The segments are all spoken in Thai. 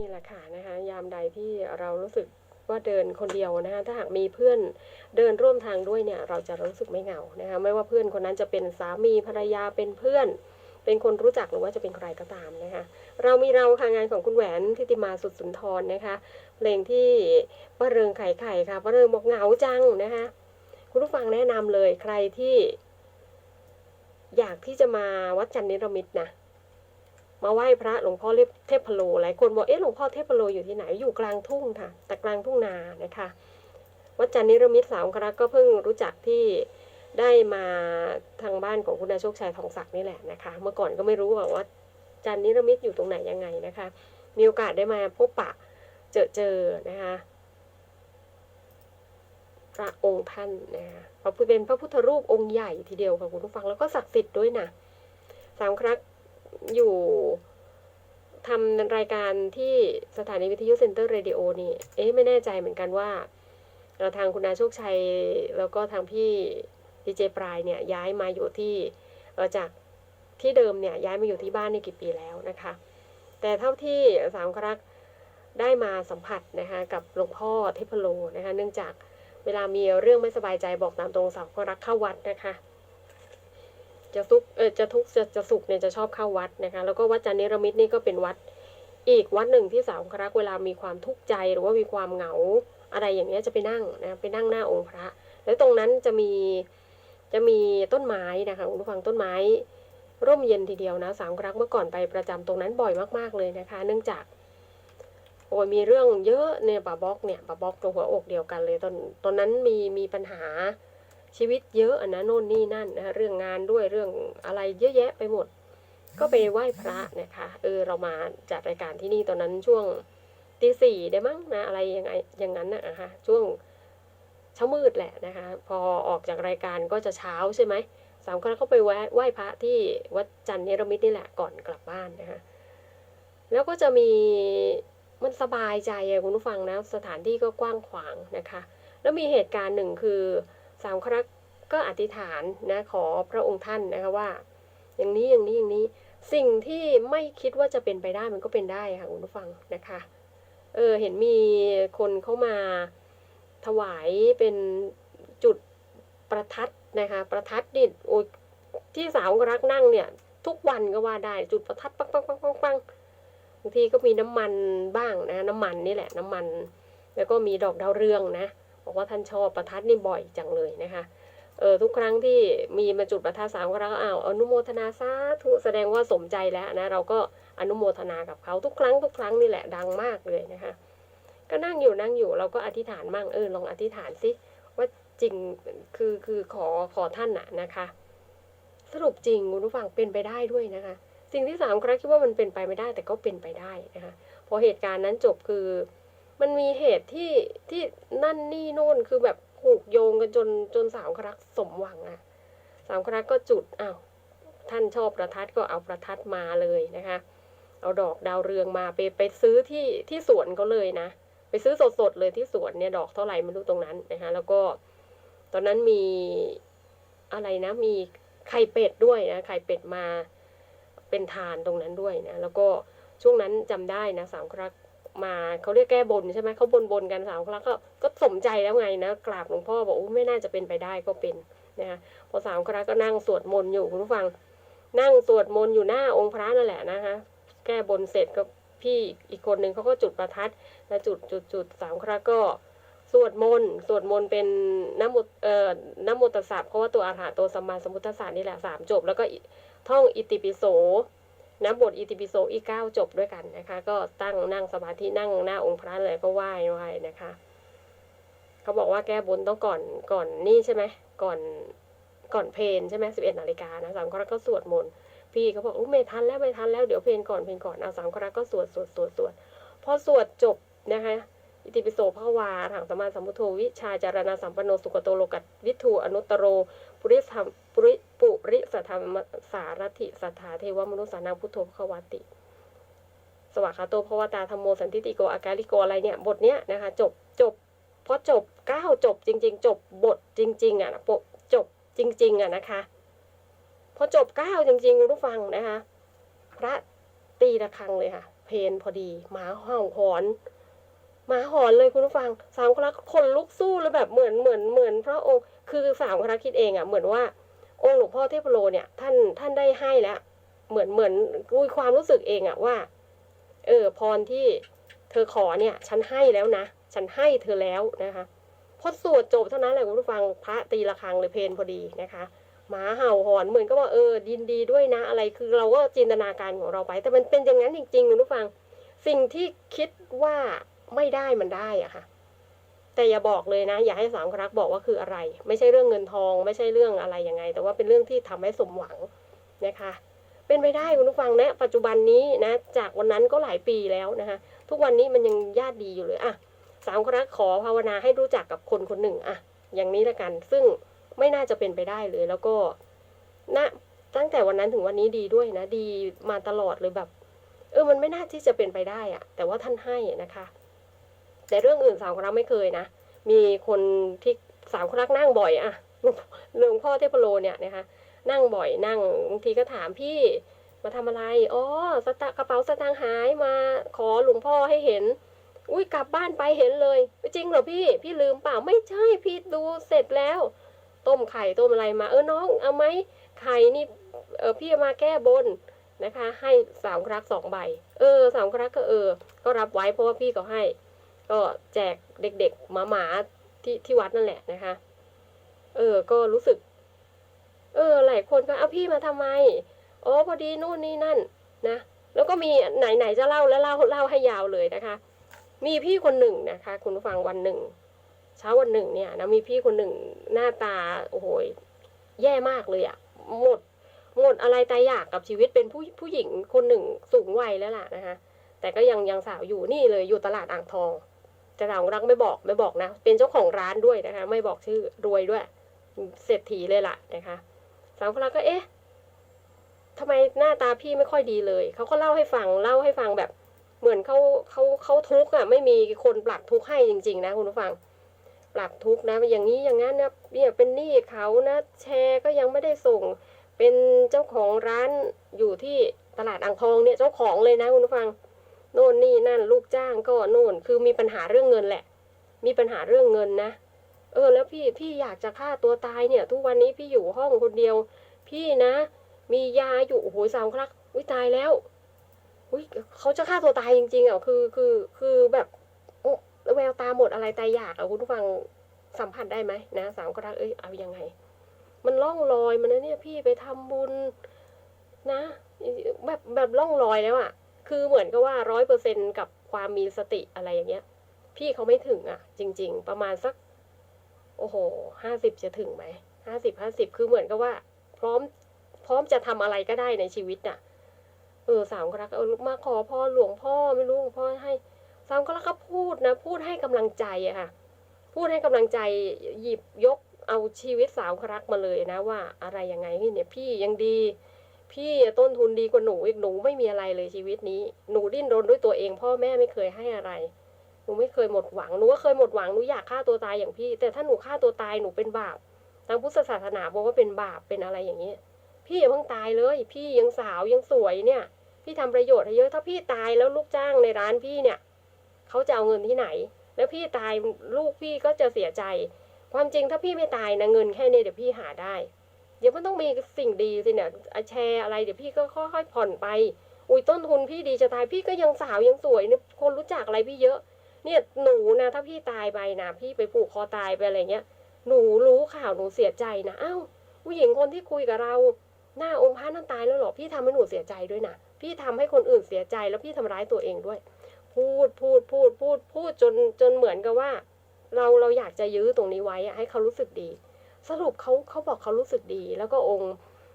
นี่แหละค่ะนะคะยามใดที่เรารู้สึกว่าเดินคนเดียวนะคะถ้าหากมีเพื่อนเดินร่วมทางด้วยเนี่ยเราจะรู้สึกไม่เหงานะคะไม่ว่าเพื่อนคนนั้นจะเป็นสามีภรรยาเป็นเพื่อน เป็นคนรู้จักหรือว่าจะเป็นใครก็ตามนะคะเรามีเราค่ะงานของคุณแหวนทิติมาสุดสุนทรนะคะเพลงที่ป้าเริงไข่ไข่ค่ะป้าเริงบอกเหงาจังนะคะคุณผู้ฟังแนะนำเลยใครที่ อยากที่จะมาวัดจันทร์นิรมิตนะ มาไหว้พระหลวงพ่อเทพพโลหลายคนบอกเอ๊ะหลวงพ่อเทพพโลอยู่ที่ไหนอยู่กลางทุ่งค่ะ แต่กลางทุ่งนานะคะวัดจันนิรมิตสามครั้งก็เพิ่งรู้จักที่ได้มาทางบ้านของคุณอาโชคชัยทองศักดิ์นี่แหละนะคะ เมื่อก่อนก็ไม่รู้ว่าวัดจันนิรมิตอยู่ตรงไหนยังไงนะคะ มีโอกาสได้มาพบปะเจอเจอนะคะพระองค์ท่านนะคะพระเป็นพระพุทธรูปองค์ใหญ่ทีเดียวค่ะคุณผู้ฟังแล้วก็ศักดิ์สิทธิ์ด้วยนะสามครั้ง อยู่ทำรายการที่สถานีวิทยุเซ็นเตอร์เรดิโอนี่ เอ๊ะไม่แน่ใจเหมือนกันว่าเอ่อทางคุณอาโชคชัย แล้วก็ทางพี่ดีเจปลายเนี่ยย้ายมาอยู่ที่เอ่อจากที่เดิมเนี่ยย้ายมาอยู่ที่บ้านในกี่ปีแล้วนะคะ แต่เท่าที่สามครั้งได้มาสัมผัสนะคะกับหลวงพ่อเทพโลนะคะเนื่องจากเวลามีเรื่องไม่สบายใจบอกตามตรงสามครั้งเข้าวัดนะคะ จะทุกข์เออจะทุกข์จะจะสุขเนี่ยจะชอบเข้าวัดนะคะ แล้วก็วัดจันทร์นิรมิตนี่ก็เป็นวัดอีกวัดหนึ่งที่สามครักเวลามีความทุกข์ใจหรือว่ามีความเหงาอะไรอย่างเงี้ยจะไปนั่งนะไปนั่งหน้าองค์พระ แล้วตรงนั้นจะมีจะมีต้นไม้นะคะคุณผู้ฟังต้นไม้ร่มเย็นทีเดียวนะสามครั้งเมื่อก่อนไปประจำตรงนั้นบ่อยมากๆเลยนะคะ เนื่องจากโอ้ยมีเรื่องเยอะเนี่ยป่าบอกเนี่ยป่าบอกตรงหัวอกเดียวกันเลยตอนตอนนั้นมีมีปัญหา ชีวิตเยอะอะนะโน่นนี่นั่นนะเรื่องงานด้วยเรื่องอะไรเยอะแยะไปหมด ก็ไปไหว้พระนะคะเออเรามาจัดรายการที่นี่ตอนนั้นช่วงตีสี่ได้มั้งนะอะไรยังไงอย่างนั้นนะอะฮะช่วงเช้ามืดแหละนะคะ พอออกจากรายการก็จะเช้าใช่ไหมสามครั้งก็ไปไหว้ไหว้พระที่วัดจันทร์เนรมิตนี่แหละก่อนกลับบ้านนะคะแล้วก็จะมีมันสบายใจคุณผู้ฟังนะสถานที่ก็กว้างขวางนะคะ แล้วมีเหตุการณ์หนึ่งคือ สามครั้งก็อธิษฐานนะขอพระองค์ท่านนะคะว่า อย่างนี้อย่างนี้อย่างนี้สิ่งที่ไม่คิดว่าจะเป็นไปได้มันก็เป็นได้ค่ะคุณผู้ฟังนะคะ เออเห็นมีคนเข้ามาถวายเป็นจุดประทัดนะคะ ประทัดดิโอ้ยที่สาวรักนั่งเนี่ย ทุกวันก็ว่าได้จุดประทัดปังปังปังปังปังบางทีก็มีน้ำมันบ้างนะ น้ำมันนี่แหละน้ำมัน แล้วก็มีดอกดาวเรืองนะ บอกว่าท่านชอบประทัดนี่บ่อยจังเลยนะคะเออทุกครั้งที่มีมาจุดประทัดสามครั้งก็อ้าวอนุโมทนาสาธุแสดงว่าสมใจแล้วนะเราก็อนุโมทนากับเขาทุกครั้งทุกครั้งนี่แหละดังมากเลยนะคะก็นั่งอยู่นั่งอยู่เราก็อธิษฐานมั่งเออลองอธิษฐานสิว่าจริงคือคือขอขอท่านน่ะนะคะ สรุปจริงคุณผู้ฟังเป็นไปได้ด้วยนะคะ สิ่งที่สามครั้งคิดว่ามันเป็นไปไม่ได้แต่ก็เป็นไปได้นะคะพอเหตุการณ์นั้นจบคือ มันมีเหตุที่ที่นั่นนี่โน่นคือแบบผูกโยงกันจนจนสามครักสมหวังอะสามครักก็จุดอ้าวท่านชอบประทัดก็เอาประทัดมาเลยนะคะ เอาดอกดาวเรืองมาไปไปซื้อที่ที่สวนเขาเลยนะ ไปซื้อสดๆเลยที่สวนเนี่ยดอกเท่าไหร่ไม่รู้ตรงนั้นนะคะแล้วก็ตอนนั้นมีอะไรนะมีไข่เป็ดด้วยนะไข่เป็ดมาเป็นทานตรงนั้นด้วยนะแล้วก็ช่วงนั้นจำได้นะสามครัก มาเขาเรียกแก้บนใช่ไหมเขาบนบนกันสามครั้งก็ก็สมใจแล้วไงนะกราบหลวงพ่อบอกโอ้ไม่น่าจะเป็นไปได้ก็เป็นนะคะพอสามครั้งก็นั่งสวดมนต์อยู่คุณผู้ฟัง นั่งสวดมนต์อยู่หน้าองค์พระนั่นแหละนะคะแก้บนเสร็จก็พี่อีกคนหนึ่งเขาก็จุดประทัดแล้วจุดจุดจุดสามครั้งก็สวดมนต์สวดมนต์เป็นน้ำมุเอ่อน้ำมุตสัพเพราะว่าตัวอาหาตัวสมมาสมุทธศาสตร์นี่แหละสามจบ แล้วก็ท่องอิติปิโส นะบทอิติปิโสอีกเก้าจบด้วยกันนะคะ ก็ตั้งนั่งสมาธินั่งหน้าองค์พระเลยก็ไหว้ไหว้นะคะ เขาบอกว่าแก้บนต้องก่อนก่อนนี่ใช่ไหมก่อนก่อนเพลนใช่ไหมสิบเอ็ดนาฬิกานะสามครั้งก็สวดมนต์พี่เขาบอกโอ้ไม่ทันแล้วไม่ทันแล้วเดี๋ยวเพลนก่อนเพลนก่อนเอาสามครั้งก็สวดสวดสวดสวดพอสวดจบนะคะอิติปิโสพระวาถังสมาสัมพุทโธวิชาจารณาสัมปันโนสุขโตโลกัตวิทูอนุตโร ปุริธรรมปุริ ปุริสธรรมสารถิสัทธาเทวมนุษสานังพุทโธภควติ สวากขาโตภวตาธรรมโมสันติติโกอากาลิโกอะไรเนี่ย บทเนี้ยนะคะ จบจบพอจบเก้าจบจริง ๆ จบบทจริง ๆอะนะจบจริง ๆอะนะคะ พอจบเก้าจริงๆคุณผู้ฟังนะคะ พระตีระฆังเลยค่ะ เพนพอดีหมาเห่าหอนหมาหอนเลยคุณผู้ฟังสามครักคนลุกสู้เลยแบบเหมือนเหมือนเหมือนพระองค์คือสามครักคิดเองอะเหมือนว่า องค์หลวงพ่อเทพโลเนี่ยท่านท่านได้ให้แล้ว เหมือนเหมือนมีความรู้สึกเองอะว่า เออพรที่เธอขอเนี่ย ฉันให้แล้วนะ ฉันให้เธอแล้วนะคะพอสวดจบเท่านั้นแหละคุณผู้ฟังพระตีระฆังเลยเพลนพอดีนะคะหมาเห่าหอนเหมือนก็ว่าเออยินดีด้วยนะ อะไรคือเราก็จินตนาการของเราไป แต่มันเป็นอย่างนั้นจริงๆคุณผู้ฟัง สิ่งที่คิดว่าไม่ได้มันได้อะค่ะ แต่อย่าบอกเลยนะ อย่าให้สามครักบอกว่าคืออะไร ไม่ใช่เรื่องเงินทอง ไม่ใช่เรื่องอะไรยังไง แต่ว่าเป็นเรื่องที่ทำให้สมหวังนะคะ เป็นไปได้คุณผู้ฟังนะ ปัจจุบันนี้นะจากวันนั้นก็หลายปีแล้วนะคะ ทุกวันนี้มันยังญาติดีอยู่เลยอะสามครักขอภาวนาให้รู้จักกับคนคนหนึ่งอะอย่างนี้ละกัน ซึ่งไม่น่าจะเป็นไปได้เลย แล้วก็ณตั้งแต่วันนั้นถึงวันนี้ดีด้วยนะ ดีมาตลอดเลยแบบ เออมันไม่น่าที่จะเป็นไปได้อะแต่ว่าท่านให้นะคะ แต่เรื่องอื่นสาวครักไม่เคยนะ มีคนที่สาวครักนั่งบ่อยอะหลวงพ่อเทพโลเนี่ยนะคะนั่งบ่อยนั่งบางทีก็ถามพี่มาทำอะไร อ๋อ สตกระเป๋าสตางค์หายมาขอหลวงพ่อให้เห็น อุ้ยกลับบ้านไปเห็นเลย จริงเหรอพี่ พี่ลืมเปล่า ไม่ใช่ พี่ดูเสร็จแล้ว ต้มไข่ต้มอะไรมา เออ น้อง เอาไหมไข่นี่ เออ พี่มาแก้บนนะคะ ให้สามครักสองใบ เออสามครักก็เออ ก็รับไว้เพราะว่าพี่ก็ให้ ก็แจกเด็กๆหมาหมาๆที่ที่วัดนั่นแหละนะคะ เออ ก็รู้สึก เออ หลายคนก็เอาพี่มาทำไมอ๋อพอดีนู่นนี่นั่น นะ แล้วก็มีไหนๆจะเล่าแล้วเล่าเล่าให้ยาวเลยนะคะ มีพี่คนหนึ่งนะคะ คุณผู้ฟังวันหนึ่ง เช้าวันหนึ่งเนี่ยนะมีพี่คนหนึ่งหน้าตาโอ้โหแย่มากเลยอะหมดหมดอะไรตายอยากกับชีวิตเป็นผู้ผู้หญิงคนหนึ่งสูงวัยแล้วล่ะนะคะ แต่ก็ยังยังสาวอยู่นี่เลยอยู่ตลาดอ่างทอง จะถามรักไม่บอกไม่บอกนะ เป็นเจ้าของร้านด้วยนะคะ ไม่บอกชื่อรวยด้วย เศรษฐีเลยล่ะนะคะสาวคนรักก็เอ๊ะทำไมหน้าตาพี่ไม่ค่อยดีเลย เขาก็เล่าให้ฟังเล่าให้ฟังแบบ เหมือนเขาเขาเขาทุกข์อะ ไม่มีคนปรับทุกข์ให้จริง ๆ นะคุณผู้ฟังปรับทุกข์นะอย่างนี้อย่างนั้นนะเนี่ยเป็นหนี้เขานะ แชร์ก็ยังไม่ได้ส่ง เป็นเจ้าของร้านอยู่ที่ตลาดอ่างทองเนี่ยเจ้าของเลยนะคุณผู้ฟัง โน่นนี่นั่นลูกจ้างก็โน่น คือมีปัญหาเรื่องเงินแหละ มีปัญหาเรื่องเงินนะ เออ แล้วพี่พี่อยากจะฆ่าตัวตายเนี่ย ทุกวันนี้พี่อยู่ห้องคนเดียว พี่นะ มียาอยู่โอ้โหสามครั้งอุ้ยตายแล้วอุ้ยเขาจะฆ่าตัวตายจริงๆอะคือคือคือแบบโอ้แววตาหมดอะไรตายอยากอะคุณผู้ฟังสัมผัสได้ไหมนะสามครั้งเอ้ยเอายังไง มันล่องลอยมันนะเนี่ยพี่ไปทำบุญนะแบบแบบล่องลอยแล้วอะ คือเหมือนกับว่าร้อยเปอร์เซ็นกับความมีสติอะไรอย่างเงี้ย พี่เขาไม่ถึงอะ จริง ๆ ประมาณสัก โอ้โหห้าสิบจะถึงไหมห้าสิบห้าสิบคือเหมือนกับว่า พร้อมพร้อมจะทำอะไรก็ได้ในชีวิตน่ะ เออสามกรักเออมาขอพ่อหลวงพ่อไม่รู้หลวงพ่อให้สามกรักก็พูดนะพูดให้กำลังใจอะค่ะ พูดให้กำลังใจหยิบยกเอาชีวิตสาวครักมาเลยนะว่า อะไรยังไงพี่เนี่ยพี่ยังดี พี่ต้นทุนดีกว่าหนูอีกหนูไม่มีอะไรเลยชีวิตนี้ หนูดิ้นรนด้วยตัวเอง พ่อแม่ไม่เคยให้อะไร หนูไม่เคยหมดหวังหนูก็เคยหมดหวังหนูอยากฆ่าตัวตายอย่างพี่ แต่ถ้าหนูฆ่าตัวตายหนูเป็นบาปทางพุทธศาสนาบอกว่าเป็นบาปเป็นอะไรอย่างนี้พี่อย่าเพิ่งตายเลย พี่ยังสาวยังสวยเนี่ย พี่ทำประโยชน์ให้เยอะถ้าพี่ตายแล้วลูกจ้างในร้านพี่เนี่ยเขาจะเอาเงินที่ไหน แล้วพี่ตายลูกพี่ก็จะเสียใจ ความจริงถ้าพี่ไม่ตายนะเงินแค่นี้เดี๋ยวพี่หาได้ เดี๋ยวมันต้องมีสิ่งดีสิเนี่ยแชร์อะไรเดี๋ยวพี่ก็ค่อยๆผ่อนไป อุ้ยต้นทุนพี่ดีจะตายพี่ก็ยังสาวยังสวยเนี่ยคนรู้จักอะไรพี่เยอะ เนี่ยหนูนะถ้าพี่ตายไปนะพี่ไปผูกคอตายไปอะไรเงี้ยหนูรู้ข่าวหนูเสียใจนะอ้าวผู้หญิงคนที่คุยกับเรา หน้าองค์พระนั่นตายแล้วหรอพี่ทำให้หนูเสียใจด้วยนะพี่ทำให้คนอื่นเสียใจแล้วพี่ทำร้ายตัวเองด้วย พูดพูดพูดพูดพูดจนจนเหมือนกับว่า เราเราอยากจะยื้อตรงนี้ไว้อะให้เขารู้สึกดี สรุปเขาเขาบอกเขารู้สึกดี แล้วก็องค์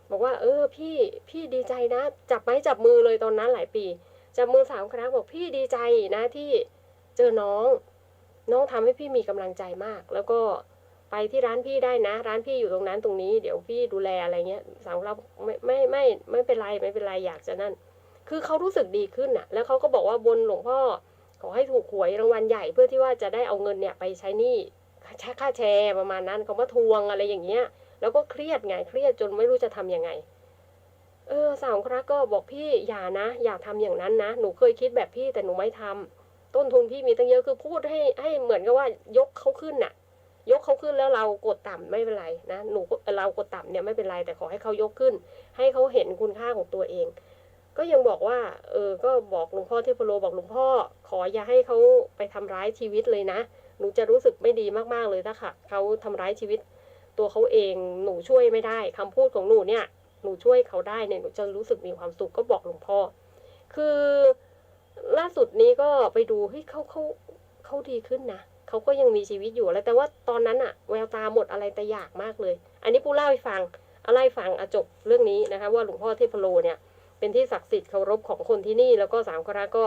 บอกว่า เออพี่พี่ดีใจนะ จับไม้จับมือเลยตอนนั้นหลายปี จับมือสามครั้งบอกพี่ดีใจนะที่เจอน้อง น้องทำให้พี่มีกำลังใจมาก แล้วก็ไปที่ร้านพี่ได้นะ ร้านพี่อยู่ตรงนั้นตรงนี้เดี๋ยวพี่ดูแลอะไรเงี้ยสามครั้งไม่ไม่ไม่ไม่เป็นไรไม่เป็นไรอยากจะนั่น คือเขารู้สึกดีขึ้นน่ะ แล้วเขาก็บอกว่าบนหลวงพ่อขอให้ถูกหวยรางวัลใหญ่เพื่อที่ว่าจะได้เอาเงินเนี่ยไปใช้หนี้ ค่าแชร์ประมาณนั้นเขามาทวงอะไรอย่างเงี้ย แล้วก็เครียดไงเครียดจนไม่รู้จะทำยังไง เออสาวครักก็บอกพี่อย่านะอย่าทำอย่างนั้นนะหนูเคยคิดแบบพี่แต่หนูไม่ทำต้นทุนพี่มีตั้งเยอะคือพูดให้ให้เหมือนกับว่ายกเขาขึ้นน่ะ ยกเขาขึ้นแล้วเรากดต่ำไม่เป็นไรนะหนูเรากดต่ำเนี่ยไม่เป็นไรแต่ขอให้เขายกขึ้น ให้เขาเห็นคุณค่าของตัวเอง ก็ยังบอกว่า เออก็บอกหลวงพ่อเทพโลบอกหลวงพ่อ ขออย่าให้เขาไปทำร้ายชีวิตเลยนะ หนูจะรู้สึกไม่ดีมากๆเลยถ้าค่ะเขาทำร้ายชีวิตตัวเขาเองหนูช่วยไม่ได้คำพูดของหนูเนี่ย หนูช่วยเขาได้เนี่ยหนูจะรู้สึกมีความสุขก็บอกหลวงพ่อ คือล่าสุดนี้ก็ไปดูเฮ้ยเขาเขาเขาดีขึ้นนะเขาก็ยังมีชีวิตอยู่แล้วแต่ว่าตอนนั้นอะแววตาหมดอะไรแต่อยากมากเลย อันนี้ปูเล่าให้ฟังอาเล่าให้ฟังอะจบเรื่องนี้นะคะ ว่าหลวงพ่อเทพโลเนี่ย เป็นที่ศักดิ์สิทธิ์เคารพของคนที่นี่แล้วก็สามคราก็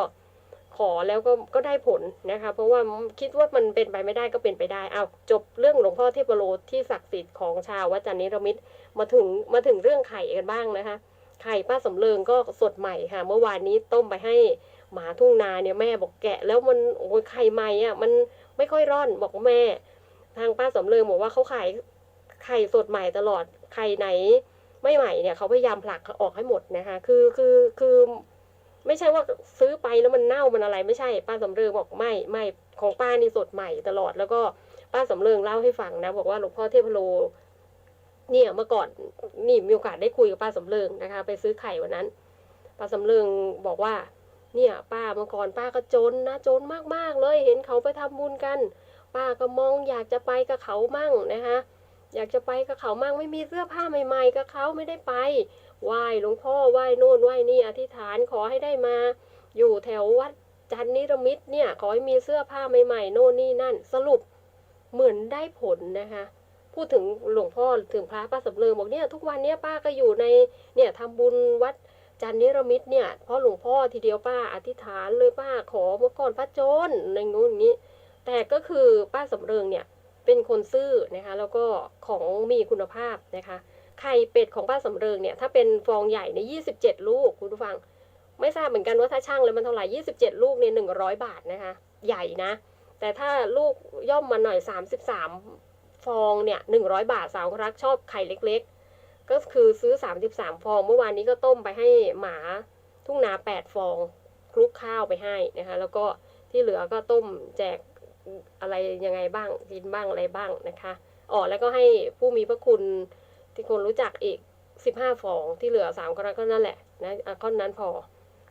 ขอแล้วก็ก็ได้ผลนะคะ เพราะว่าคิดว่ามันเป็นไปไม่ได้ก็เป็นไปได้เอาจบเรื่องหลวงพ่อเทพโลที่ศักดิ์สิทธิ์ของชาววัดจันนิรมิตรมาถึงมาถึงเรื่องไข่กันบ้างนะคะ ไข่ป้าสำเริงก็สดใหม่ค่ะ เมื่อวานนี้ต้มไปให้หมาทุ่งนาเนี่ยแม่บอกแกะ แล้วมันโอ้ยไข่ใหม่อะมันไม่ค่อยร่อนบอกว่าแม่ ทางป้าสำเริงบอกว่าเขาขายไข่สดใหม่ตลอดไข่ไหนไม่ใหม่เนี่ยเขาพยายามผลักออกให้หมดนะคะ คือคือคือ ไม่ใช่ว่าซื้อไปแล้วมันเน่ามันอะไรไม่ใช่ ป้าสำเริงบอกไม่ไม่ของป้านี่สดใหม่ตลอดแล้วก็ป้าสำเริงเล่าให้ฟังนะบอกว่าหลวงพ่อเทพโลเนี่ยเมื่อก่อนนี่มีโอกาสได้คุยกับป้าสำเริงนะคะ ไปซื้อไข่วันนั้น ป้าสำเริงบอกว่า เนี่ย ป้าเมื่อก่อนป้าก็จนนะจนมากๆเลยเห็นเขาไปทำบุญกัน ป้าก็มองอยากจะไปกับเขามั่งนะคะอยากจะไปกับเขามั่งไม่มีเสื้อผ้าใหม่ ๆกับเขาไม่ได้ไป ไหว้หลวงพ่อไหว้โน่นไหว้นี่อธิษฐานขอให้ได้มา อยู่แถววัดจันนิรมิตเนี่ย ขอให้มีเสื้อผ้าใหม่ๆ โน่นนี่นั่น สรุปเหมือนได้ผลนะคะพูดถึงหลวงพ่อถึงพระป้าสำเริงบอกเนี่ยทุกวันเนี้ยป้าก็อยู่ในเนี่ยทำบุญวัดจันนิรมิตเนี่ยเพราะหลวงพ่อทีเดียวป้าอธิษฐานเลยป้าขอเมื่อก่อนป้าจนในงูนนี้ แต่ก็คือป้าสำเริงเนี่ยเป็นคนซื่อนะคะแล้วก็ของมีคุณภาพนะคะ ไข่เป็ดของป้าสำเริงเนี่ยถ้าเป็นฟองใหญ่ในย27ลูกคุณผู้ฟัง ไม่ทราบเหมือนกันว่าถ้าช่างแล้วมันเท่าไหร่27ลูกเนี่ย100บาทนะคะ ใหญ่นะ แต่ถ้าลูกย่อมมาหน่อย33ฟองเนี่ย100บาทสาวรักชอบไข่เล็ก ๆ ก็คือซื้อ33ฟอง เมื่อวานนี้ก็ต้มไปให้หมาทุ่งนา8ฟองคลุกข้าวไปให้นะคะ แล้วก็ที่เหลือก็ต้มแจกอะไรยังไงบ้างกินบ้างอะไรบ้างนะคะอ๋อแล้วก็ให้ผู้มีพระคุณ ที่คนรู้จักอีก 15 ฟองที่เหลือ3ก็ก็นั่นแหละนะอะก้อนนั้นพอ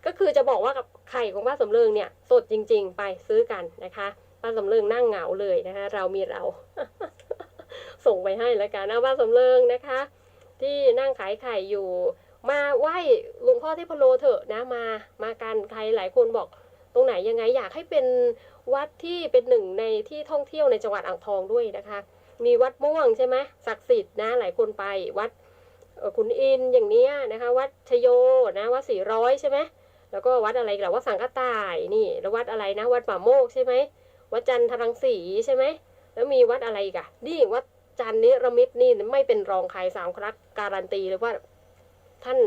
ก็คือจะบอกว่ากับไข่ของป้าสำเริงเนี่ย สดจริง ๆ ไปซื้อกันนะคะป้าสำเริงนั่งเหงาเลยนะคะ เรามีเรา ส่งไปให้แล้วกันเอาป้าสำเริงนะคะ ที่นั่งขายไข่อยู่มาไหว้หลวงพ่อเทพโลเถอะนะมา มากันใครหลายคนบอก ตรงไหนยังไงอยากให้เป็นวัดที่เป็นหนึ่งในที่ท่องเที่ยวในจังหวัดอ่างทองด้วยนะคะ มีวัดม่วงใช่ไหมศักดิ์สิทธิ์นะหลายคนไปวัดขุนอินอย่างเนี้ยนะคะ วัดชโยนะวัดสี่ร้อยใช่ไหมแล้วก็วัดอะไรอีกล่ะวัดสังฆตายนี่แล้ววัดอะไรนะ วัดป่าโมกใช่ไหมวัดจันทรังสีใช่ไหมแล้วมีวัดอะไรอีกอะนี่วัดจันนิรมิตนี่ไม่เป็นรองใครสามครักการันตีเลยว่า ท่าน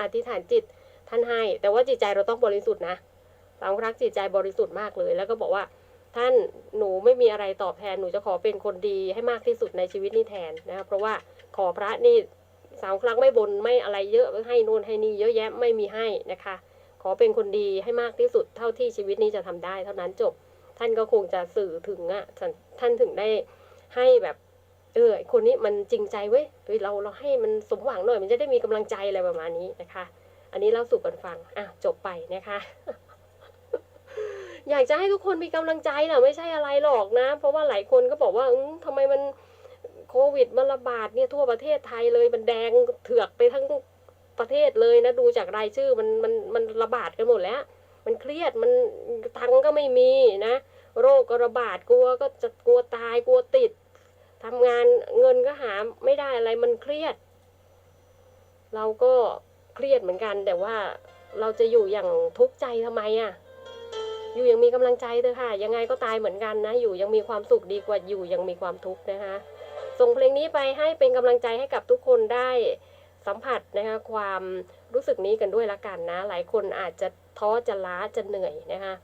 อธิษฐานจิตท่านให้ แต่ว่าจิตใจเราต้องบริสุทธิ์นะสามครักจิตใจบริสุทธิ์มากเลย แล้วก็บอกว่า ท่านหนูไม่มีอะไรตอบแทนหนูจะขอเป็นคนดีให้มากที่สุดในชีวิตนี้แทนนะครับเพราะว่าขอพระนี่สามครั้งไม่บนไม่อะไรเยอะให้นู่นให้นี่เยอะแยะไม่มีให้นะคะ ขอเป็นคนดีให้มากที่สุดเท่าที่ชีวิตนี้จะทำได้ เท่านั้นจบท่านก็คงจะสื่อถึงอะท่านท่านถึงได้ให้แบบเออคนนี้มันจริงใจเว้ยเราเราให้มันสมหวังหน่อย มันจะได้มีกำลังใจอะไรประมาณนี้นะคะ อันนี้เล่าสู่กันฟังอะจบไปนะคะ อยากจะให้ทุกคนมีกำลังใจแหละไม่ใช่อะไรหรอกนะ เพราะว่าหลายคนก็บอกว่าอืมทำไมมันโควิดมันระบาดเนี่ยทั่วประเทศไทยเลยมันแดงเถือกไปทั้งประเทศเลยนะดูจากรายชื่อมันมันมันระบาดกันหมดแล้ว มันเครียดมันตังก็ไม่มีนะ โรคก็ระบาดกลัวก็จะกลัวตายกลัวติดทำงานเงินก็หาไม่ได้อะไรมันเครียด เราก็เครียดเหมือนกัน แต่ว่าเราจะอยู่อย่างทุกข์ใจทำไมอะ่ะ อยู่ยังมีกำลังใจเถอะค่ะ ยังไงก็ตายเหมือนกันนะ อยู่ยังมีความสุขดีกว่าอยู่ยังมีความทุกข์นะคะ ส่งเพลงนี้ไปให้เป็นกำลังใจให้กับทุกคนได้สัมผัสนะคะความรู้สึกนี้กันด้วยละกันนะ หลายคนอาจจะท้อจะล้าจะเหนื่อยนะคะ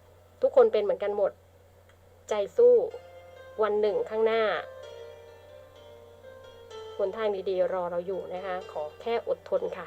ทุกคนเป็นเหมือนกันหมด ใจสู้วันหนึ่งข้างหน้าหนทางดีๆ รอเราอยู่นะคะ ขอแค่อดทนค่ะ